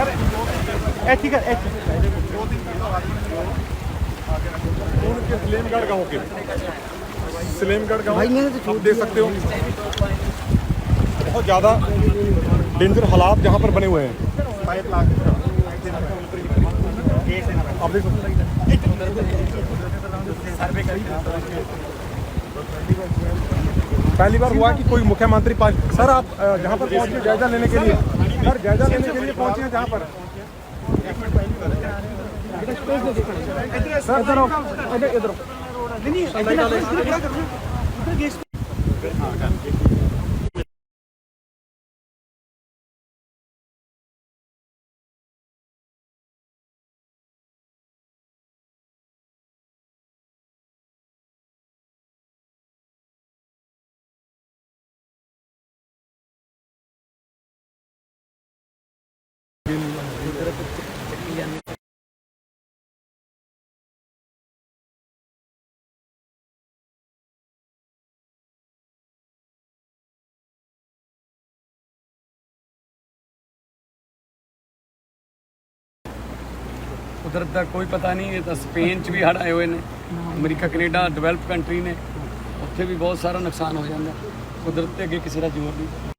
ऐसी कर ऐसी। सलेमगढ़ तो देख सकते हो। बहुत ज़्यादा डेंजर हालात यहाँ पर बने हुए हैं। आप देख सकते पहली बार हुआ कि कोई मुख्यमंत्री पास सर आप जहाँ पर पहुँच जायजा लेने के लिए? सर जायजा लेने के लिए पहुँचे हैं जहाँ पर सर इधर आओ इधर इधर ਕੁਦਰਤ ਦਾ ਕੋਈ ਪਤਾ ਨਹੀਂ ਇਹ ਤਾਂ ਸਪੇਨ 'ਚ ਵੀ ਹੜ੍ਹ ਆਏ ਹੋਏ ਨੇ ਅਮਰੀਕਾ ਕੈਨੇਡਾ ਡਿਵੈਲਪ ਕੰਟਰੀ ਨੇ ਉੱਥੇ ਵੀ ਬਹੁਤ ਸਾਰਾ ਨੁਕਸਾਨ ਹੋ ਜਾਂਦਾ ਕੁਦਰਤ ਦੇ ਅੱਗੇ ਕਿਸੇ ਦਾ ਜ਼ੋਰ ਨਹੀਂ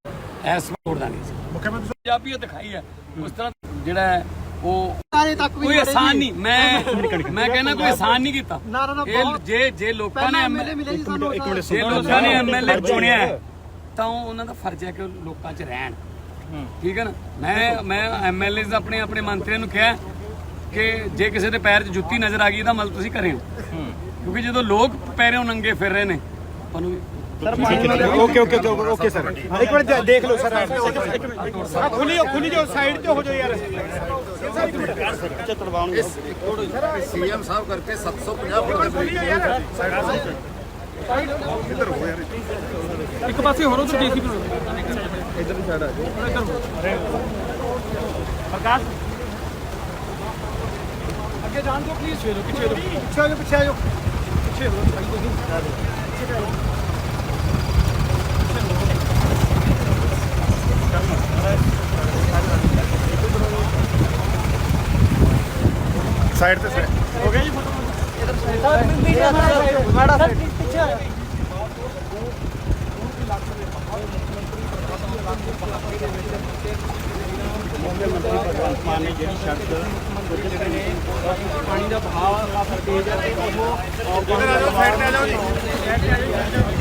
ਐਸ ਮੋੜਦਾ ਨਹੀਂ ਮੁੱਖ ਮੰਤਰੀ ਸਾਹਿਬ ਪੰਜਾਬੀਅਤ ਦਿਖਾਈ ਹੈ। ਉਸ ਤਰ੍ਹਾਂ ਜਿਹੜਾ ਉਹ ਸਾਰੇ ਤੱਕ ਵੀ ਕੋਈ ਆਸਾਨ ਨਹੀਂ। ਮੈਂ ਮੈਂ ਕਹਿੰਦਾ ਕੋਈ ਆਸਾਨ ਨਹੀਂ ਕੀਤਾ। ਇਹ ਜੇ ਜੇ ਲੋਕਾਂ ਨੇ ਐਮਐਲਏ ਮਿਲੇ ਜੀ ਸਾਨੂੰ ਇੱਕ ਮਿੰਟ ਜੇ ਲੋਕਾਂ ਨੇ ਐਮਐਲਏ ਚੁਣਿਆ ਤਾਂ ਉਹਨਾਂ ਦਾ ਫਰਜ਼ ਹੈ ਕਿ ਲੋਕਾਂ 'ਚ ਰਹਿਣ। ਠੀਕ ਹੈ ਨਾ? ਮੈਂ ਮੈਂ ਐਮਐਲਏਸ ਆਪਣੇ ਆਪਣੇ ਮੰਤਰੀਆਂ ਨੂੰ ਕਿਹਾ ਕਿ ਜੇ ਕਿਸੇ ਦੇ ਪੈਰ 'ਚ ਜੁੱਤੀ ਨਜ਼ਰ ਆ ਗਈ ਤਾਂ ਮਤਲਬ ਤੁਸੀਂ ਘਰੇ ਹੋ। ਕਿਉਂਕਿ ਜਦੋਂ ਲੋਕ ਪੈਰੋਂ ਨੰਗੇ ਫਿਰ ਰਹੇ ਨੇ ਤੁਹਾਨੂੰ ਓਕੇ ਓਕੇ ਓਕੇ ਸਰ। ਇੱਕ ਮਿੰਟ ਦੇਖ ਲਓ ਸਰ। ਆ ਖੁੱਲੀ ਹੋ ਖੁੱਲੀ ਜੋ ਸਾਈਡ ਤੇ ਹੋ ਜਾਓ ਯਾਰ। ਸੀਐਮ ਸਾਹਿਬ ਕਰਕੇ 750 ਫੁੱਟ ਦੇ ਬ੍ਰਿਜ ਇੱਕ ਪਾਸੇ ਹੋਰ ਉਧਰ ਦੇਖੀ ਪ੍ਰਕਾਸ਼? ਅੱਗੇ ਜਾਣ ਦਿਓ ਪਲੀਜ਼ ਪਿੱਛੇ ਹੋ ਪਿੱਛੇ ਹੋ ਪਿੱਛੇ ਆ ਜਾਓ। ਪਿੱਛੇ ਹੋ ਪਿੱਛੇ ਹੋ ਸਾਈਡ ਤੇ ਸਾਈਡ। ਹੋ ਗਿਆ ਜੀ ਫੋਟੋ? ਇਧਰ ਸਾਈਡ ਮੀਡੀਆ ਨਾਲ ਮਾੜਾ ਸਾਈਡ ਪਿੱਛੇ ਆ ਮਾਨ ਨੇ ਜਿਹੜੀ ਸ਼ਰਤ ਪਾਣੀ ਦਾ ਬਹਾਅ ਕਾਫੀ ਤੇਜ਼ ਹੈ ਉਹ ਆਪ ਸਾਈਡ ਤੇ ਆ ਜਾਓ। ਜੀ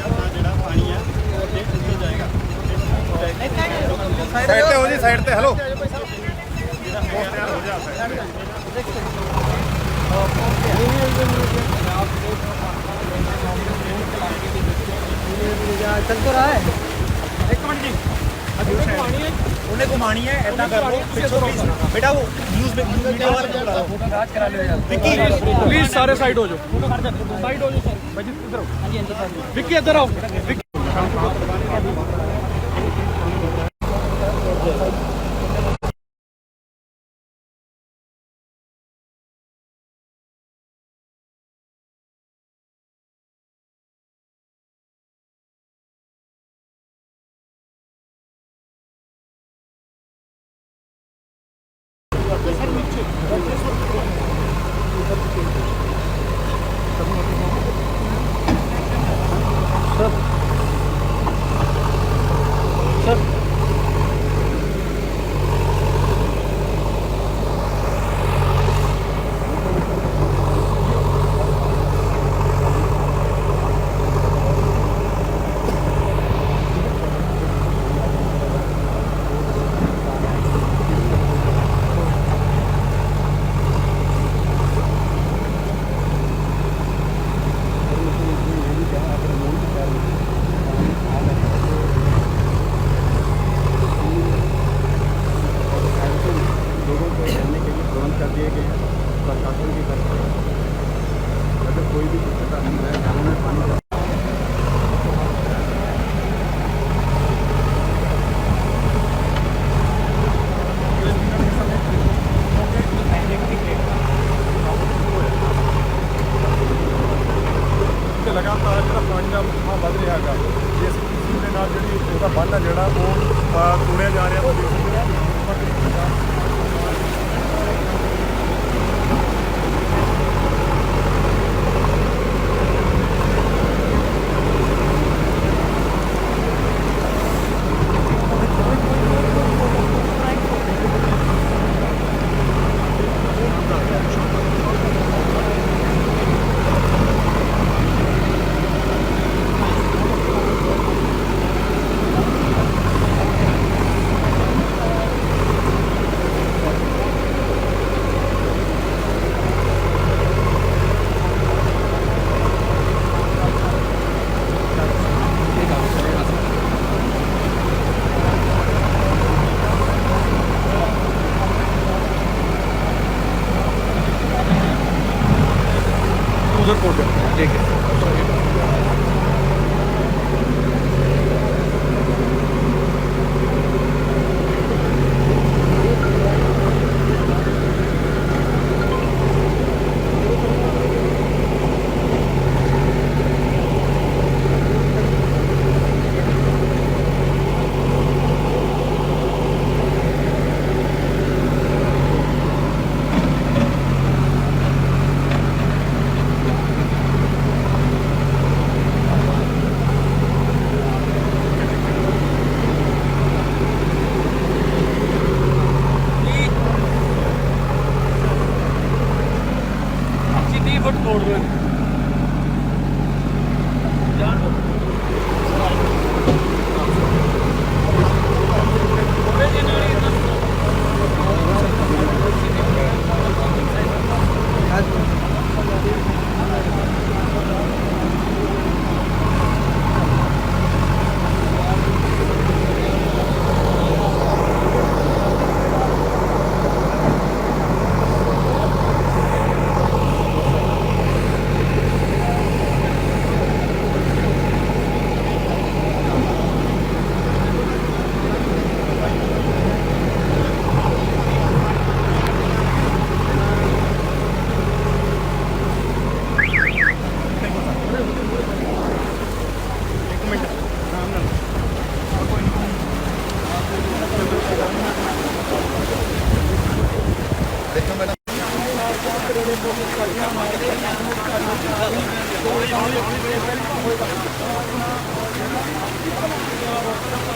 साइड पे हो जी साइड पे हेलो। चल तो रहा है एक मिनट जी उन्हें घुमानी है ऐसा कर लो बेटा वो न्यूज़ में न्यूज़ मीडिया वाले विक्की प्लीज़ सारे साइड हो जाओ। साइड हो जाओ सर विक्की इधर आओ। विक्की ਵਾਲਾ ਵਿੱਕੀ ਪਲੀਜ਼ ਸਾਰੇ ਸਾਈਡ ਹੋ ਜਾਓ ਸਾਈਡ ਹੋ ਜਾਓ ਸਰ ਭਾਜੀ ਇੱਧਰ ਆਓ ਹਾਂਜੀ ਅੰਦਰ ਵਿੱਕੀ ਇੱਧਰ ਆਓ ਵਿੱਕੀ ਤੇ ਲਗਾਤਾਰ ਜਿਹੜਾ ਪਾਣੀ ਦਾ ਵਹਾਅ ਵੱਧ ਰਿਹਾ ਹੈਗਾ ਜਿਸ ਕਿਸੇ ਦੇ ਨਾਲ ਜਿਹੜੀ ਉਹਦਾ ਬੰਨ ਆ ਜਿਹੜਾ ਉਹ ਅ, ਤੋੜਿਆ ਜਾ ਰਿਹਾ ਉਹ ਦੇਖ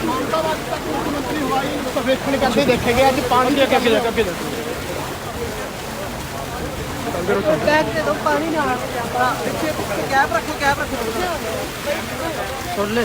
मुख्यमंत्री हमारी तो देखने करके देखेंगे आज पानी के कैसे कैसे बैग दे दो पानी ना पीछे कैब रखो कैब रखो। छोड़ ले।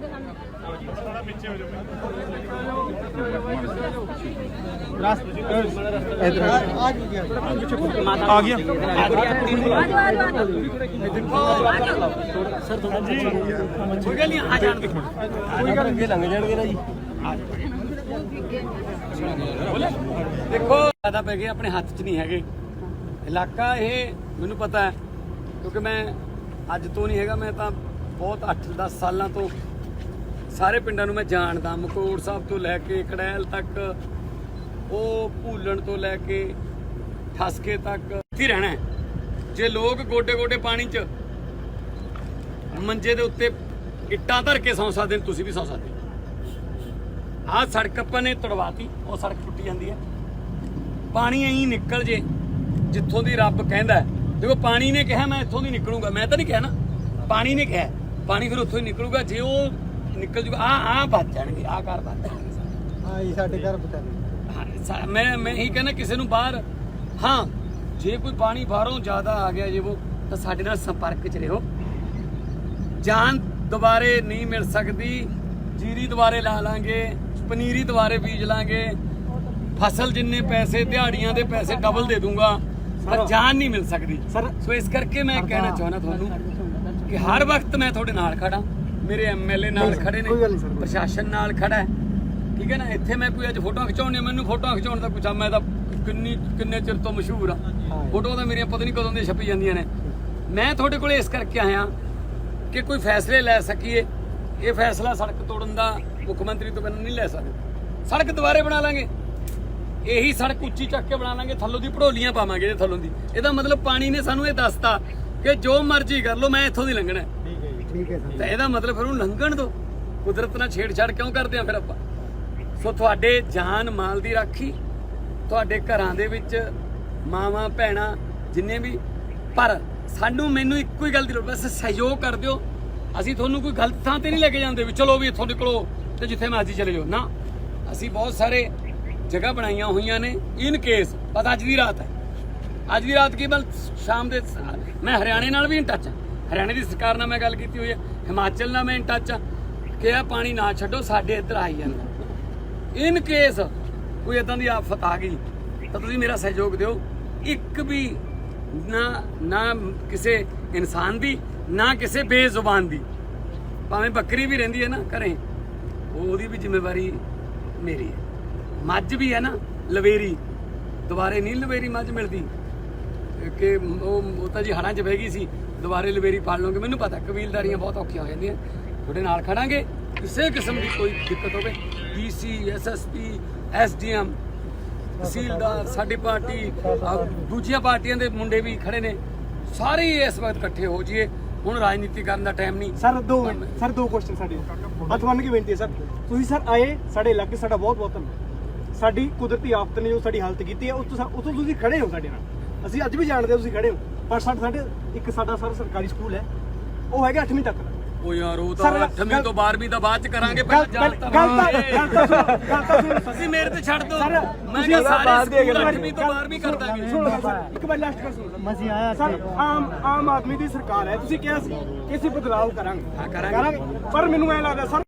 ਆ ਗਈਆਂ ਕੋਈ ਗੱਲ ਨਹੀਂ ਆ ਜਾਣ ਦੇ ਦੇਖੋ, ਜ਼ਿਆਦਾ ਪੈ ਗਏ ਆਪਣੇ ਹੱਥ 'ਚ ਨਹੀਂ ਹੈਗੇ। ਇਲਾਕਾ ਇਹ ਮੈਨੂੰ ਪਤਾ ਹੈ, ਕਿਉਂਕਿ ਮੈਂ ਅੱਜ ਤੋਂ ਨਹੀਂ ਹੈਗਾ, ਮੈਂ ਤਾਂ ਬਹੁਤ 8-10 ਸਾਲਾਂ ਤੋਂ ਸਾਰੇ ਪਿੰਡਾਂ ਨੂੰ ਮੈਂ ਜਾਣਦਾ, ਮਕੋੜ ਸਾਹਿਬ ਤੋਂ ਲੈ ਕੇ ਕੜੈਲ ਤੱਕ, ਉਹ ਭੂਲਣ ਤੋਂ ਲੈ ਕੇ ਠਸਕੇ ਤੱਕ ਇੱਥੇ ਰਹਿਣਾ ਜੇ ਲੋਕ ਗੋਡੇ ਗੋਡੇ ਪਾਣੀ 'ਚ ਮੰਜੇ ਦੇ ਉੱਤੇ ਇੱਟਾਂ ਧਰ ਕੇ ਸੌਂ ਸਕਦੇ ਨੇ, ਤੁਸੀਂ ਵੀ ਸੌਂ ਸਕਦੇ ਆਹ ਸੜਕ ਆਪਾਂ ਨੇ ਤੜਵਾਤੀ, ਉਹ ਸੜਕ ਟੁੱਟੀ ਜਾਂਦੀ ਹੈ। ਪਾਣੀ ਐਂ ਨਿਕਲ ਜੇ, ਜਿੱਥੋਂ ਦੀ ਰੱਬ ਕਹਿੰਦਾ ਦੇਖੋ, ਪਾਣੀ ਨੇ ਕਿਹਾ, ਮੈਂ ਇੱਥੋਂ ਦੀ ਨਿਕਲੂਗਾ। ਮੈਂ ਤਾਂ ਨਹੀਂ ਕਿਹਾ ਨਾ, ਪਾਣੀ ਨੇ ਕਿਹਾ ਪਾਣੀ ਫਿਰ ਉੱਥੋਂ ਹੀ ਨਿਕਲੂਗਾ। ਜੇ ਉਹ ਨਿਕਲ ਜੂਗਾ। ਆ ਆ ਬਚ ਜਾਣਗੇ ਆ ਘਰ ਬਚ ਹਾਂ ਇਹ ਸਾਡੇ ਘਰ ਬਚਾਣੇ ਹਾਂ, ਮੈਂ ਮੈਂ ਹੀ ਕਹਿੰਦਾ ਕਿਸੇ ਨੂੰ ਬਾਹਰ ਹਾਂ ਜੇ ਕੋਈ ਪਾਣੀ ਬਾਹਰੋਂ ਜ਼ਿਆਦਾ ਆ ਗਿਆ ਜੇ ਉਹ ਤਾਂ ਸਾਡੇ ਨਾਲ ਸੰਪਰਕ 'ਚ ਰਹੋ। ਜਾਨ ਦੁਬਾਰੇ ਨਹੀਂ ਮਿਲ ਸਕਦੀ ਜੀਰੀ ਦੁਬਾਰੇ ਲਾ ਲਾਂਗੇ ਪਨੀਰੀ ਦੁਬਾਰੇ ਬੀਜ ਲਾਂਗੇ। ਫਸਲ ਜਿੰਨੇ ਪੈਸੇ ਦਿਹਾੜੀਆਂ ਦੇ ਪੈਸੇ ਡਬਲ ਦੇ ਦੂੰਗਾ ਪਰ ਜਾਨ ਨਹੀਂ ਮਿਲ ਸਕਦੀ। ਸੋ ਇਸ ਕਰਕੇ ਮੈਂ ਕਹਿਣਾ ਚਾਹੁੰਦਾ ਤੁਹਾਨੂੰ ਕਿ ਹਰ ਵਕਤ ਮੈਂ ਤੁਹਾਡੇ ਨਾਲ ਖੜਾ ਮੇਰੇ ਐਮਐਲਏ ਨਾਲ ਖੜੇ ਨੇ ਪ੍ਰਸ਼ਾਸਨ ਨਾਲ ਖੜਾ ਹੈ। ਠੀਕ ਹੈ ਨਾ? ਇੱਥੇ ਮੈਂ ਕੋਈ ਅੱਜ ਫੋਟੋਆਂ ਖਿਚਾਉਣੀ ਮੈਨੂੰ ਫੋਟੋਆਂ ਖਿਚਾਉਣ ਦਾ ਕੁਛ ਆ ਮੈਂ ਤਾਂ ਕਿੰਨੀ ਕਿੰਨੇ ਚਿਰ ਤੋਂ ਮਸ਼ਹੂਰ ਆ। ਫੋਟੋ ਤਾਂ ਮੇਰੀਆਂ ਪਤਾ ਨਹੀਂ ਕਦੋਂ ਦੀਆਂ ਛਪੀ ਜਾਂਦੀਆਂ ਨੇ। ਮੈਂ ਤੁਹਾਡੇ ਕੋਲੇ ਇਸ ਕਰਕੇ ਆਇਆ ਕਿ ਕੋਈ ਫੈਸਲੇ ਲੈ ਸਕੀਏ। ਇਹ ਫੈਸਲਾ ਸੜਕ ਤੋੜਨ ਦਾ ਮੁੱਖ ਮੰਤਰੀ ਤੋਂ ਬਿਨਾਂ ਨਹੀਂ ਲੈ ਸਕਦੇ। ਸੜਕ ਦੁਬਾਰੇ ਬਣਾ ਲਾਂਗੇ। ਇਹੀ ਸੜਕ ਉੱਚੀ ਚੱਕ ਕੇ ਬਣਾ ਲਾਂਗੇ ਥੱਲੋਂ ਦੀ ਭੜੋਲੀਆਂ ਪਾਵਾਂਗੇ ਥੱਲੋਂ ਦੀ। ਇਹਦਾ ਮਤਲਬ ਪਾਣੀ ਨੇ ਸਾਨੂੰ ਇਹ ਦੱਸਤਾ ਕਿ ਜੋ ਮਰਜ਼ੀ ਕਰ ਲਓ ਮੈਂ ਇੱਥੋਂ ਦੀ ਲੰਘਣਾ ਠੀਕ ਹੈ ਤਾਂ ਇਹਦਾ ਮਤਲਬ ਫਿਰ ਉਹ ਲੰਘਣ ਦੋ। ਕੁਦਰਤ ਨਾਲ ਛੇੜਛਾੜ ਕਿਉਂ ਕਰਦੇ ਆ ਫਿਰ ਆਪਾਂ? ਸੋ ਤੁਹਾਡੇ ਜਾਨ ਮਾਲ ਦੀ ਰਾਖੀ, ਤੁਹਾਡੇ ਘਰਾਂ ਦੇ ਵਿੱਚ ਮਾਵਾਂ, ਭੈਣਾਂ, ਜਿੰਨੇ ਵੀ, ਪਰ ਸਾਨੂੰ ਮੈਨੂੰ ਇੱਕੋ ਹੀ ਗੱਲ ਦੀ ਲੋੜ, ਬਸ ਸਹਿਯੋਗ ਕਰ ਦਿਓ। ਅਸੀਂ ਤੁਹਾਨੂੰ ਕੋਈ ਗਲਤ ਥਾਂ ਤੇ ਨਹੀਂ ਲੈ ਕੇ ਜਾਂਦੇ ਵੀ ਚਲੋ ਵੀ ਇੱਥੋਂ ਨਿਕਲੋ ਤੇ ਜਿੱਥੇ ਮਰਜ਼ੀ ਚਲੇ ਜਾਓ। ਨਾ, ਅਸੀਂ ਬਹੁਤ ਸਾਰੇ ਜਗ੍ਹਾ ਬਣਾਈਆਂ ਹੋਈਆਂ ਨੇ। ਇਨ ਕੇਸ ਪਤਾ ਅੱਜ ਦੀ ਰਾਤ ਹੈ। ਅੱਜ ਦੀ ਰਾਤ ਕੀ ਬਲ, ਸ਼ਾਮ ਦੇ, ਮੈਂ ਹਰਿਆਣੇ ਨਾਲ ਵੀ ਇਨ ਟੱਚ ਹਾਂ। ਹਰਿਆਣੇ ਦੀ ਸਰਕਾਰ ਨਾਲ ਮੈਂ ਗੱਲ ਕੀਤੀ ਹੋਈ ਹੈ, ਹਿਮਾਚਲ ਨਾਲ ਮੈਂ in touch ਆ ਕਿ ਇਹ ਪਾਣੀ ਨਾ ਛੱਡੋ, ਸਾਡੇ ਇੱਧਰ ਆਈ ਜਾਂਦਾ। ਇਨ ਕੇਸ ਕੋਈ ਇਦਾਂ ਦੀ ਆਫਤ ਆ ਗਈ, ਤਾਂ ਤੁਸੀਂ ਮੇਰਾ ਸਹਿਯੋਗ ਦਿਓ। ਇੱਕ ਵੀ ਨਾ ਨਾ ਕਿਸੇ ਇਨਸਾਨ ਦੀ, ਨਾ ਕਿਸੇ ਬੇਜ਼ੁਬਾਨ ਦੀ, ਭਾਵੇਂ ਬੱਕਰੀ ਵੀ ਰਹਿੰਦੀ ਹੈ ਨਾ ਘਰੇ, ਉਹਦੀ ਵੀ ਜ਼ਿੰਮੇਵਾਰੀ ਮੇਰੀ ਹੈ। ਮੱਝ ਵੀ ਹੈ ਨਾ, ਲਵੇਰੀ। ਦੁਬਾਰੇ ਨਹੀਂ ਲਵੇਰੀ ਮੱਝ ਮਿਲਦੀ। ਕਿ ਉਹ ਉਹ ਤਾਂ ਜੀ ਹੜਾਂ 'ਚ ਬਹਿ ਗਈ ਸੀ ਦੁਬਾਰੇ ਲਵੇਰੀ ਪਾਲ ਲਓਗੇ। ਮੈਨੂੰ ਪਤਾ, ਕਬੀਲਦਾਰੀਆਂ ਬਹੁਤ ਔਖੀਆਂ ਹੋ ਜਾਂਦੀਆਂ। ਤੁਹਾਡੇ ਨਾਲ ਖੜਾਂਗੇ। ਕਿਸੇ ਕਿਸਮ ਦੀ ਕੋਈ ਦਿੱਕਤ ਹੋਵੇ। ਡੀਸੀ ਐਸਐਸਪੀ ਐਸਡੀਐਮ ਤਹਿਸੀਲਦਾਰ ਸਾਡੀ ਪਾਰਟੀ ਦੂਜੀਆਂ ਪਾਰਟੀਆਂ ਦੇ ਮੁੰਡੇ ਵੀ ਖੜੇ ਨੇ। ਸਾਰੇ ਇਸ ਵਕਤ ਇਕੱਠੇ ਹੋ ਜਾਈਏ। ਹੁਣ ਰਾਜਨੀਤੀ ਕਰਨ ਦਾ ਟਾਈਮ ਨਹੀਂ। ਸਰ, ਦੋ ਮਿੰਟ। ਸਰ, ਦੋ ਕੁਐਸਚਨ ਸਾਡੇ ਹੱਥ ਬੰਨ ਕੇ ਬੇਨਤੀ ਹੈ, ਸਰ। ਤੁਸੀਂ, ਸਰ, ਆਏ, ਸਾਡੇ ਇਲਾਕੇ ਸਾਡਾ ਬਹੁਤ ਬਹੁਤ ਧੰਨਵਾਦ। ਸਾਡੀ ਕੁਦਰਤੀ ਆਫਤ ਨੇ ਜੋ ਸਾਡੀ ਹਾਲਤ ਕੀਤੀ ਹੈ, ਉਸ ਤੋਂ ਸਾ- ਉਸ ਤੋਂ ਤੁਸੀਂ ਖੜੇ ਹੋ ਸਾਡੇ ਨਾਲ। ਅਸੀਂ ਅੱਜ ਵੀ ਜਾਣਦੇ ਹਾਂ ਤੁਸੀਂ ਖੜੇ ਹੋ। ਪਰ ਸਾਡੇ ਸਾਡੇ ਇੱਕ ਸਾਡਾ ਸਰ ਸਰਕਾਰੀ ਸਕੂਲ ਹੈ। ਉਹ ਹੈਗਾ 8ਵੀਂ ਤੱਕ। ਉਹ ਯਾਰ ਉਹ ਤਾਂ 8ਵੀਂ ਗੱਲ- ਤੋਂ 12ਵੀਂ ਦਾ ਬਾਅਦ ਚ ਕਰਾਂਗੇ ਪਹਿਲਾਂ ਗੱਲ ਜਾਣ ਤਾਂ ਗੱਲ ਤਾਂ ਤੁਸੀਂ ਮੇਰੇ ਤੇ ਛੱਡ ਦਿਓ। ਸਰ, ਮੈਂ ਕਿਹਾ ਸਾਰੇ ਬਾਅਦ ਦੀਆਂ ਸਕੂਲ ਗੱਲਾਂ 8ਵੀਂ ਤੋਂ 12ਵੀਂ ਕਰ ਦਾਂਗੇ ਇੱਕ ਵਾਰ ਲਾਸਟ ਕਰ ਸੁਣੋ। ਮਜ਼ੀ ਆਇਆ ਸਰ ਆਮ ਆਮ ਆਦਮੀ ਦੀ ਸਰਕਾਰ ਹੈ। ਤੁਸੀਂ ਕਿਹਾ ਸੀ ਕਿ ਅਸੀਂ ਬਦਲਾਅ ਕਰਾਂਗੇ। ਕਰਾਂਗੇ। ਪਰ ਮੈਨੂੰ ਐ ਲੱਗਦਾ ਸਰ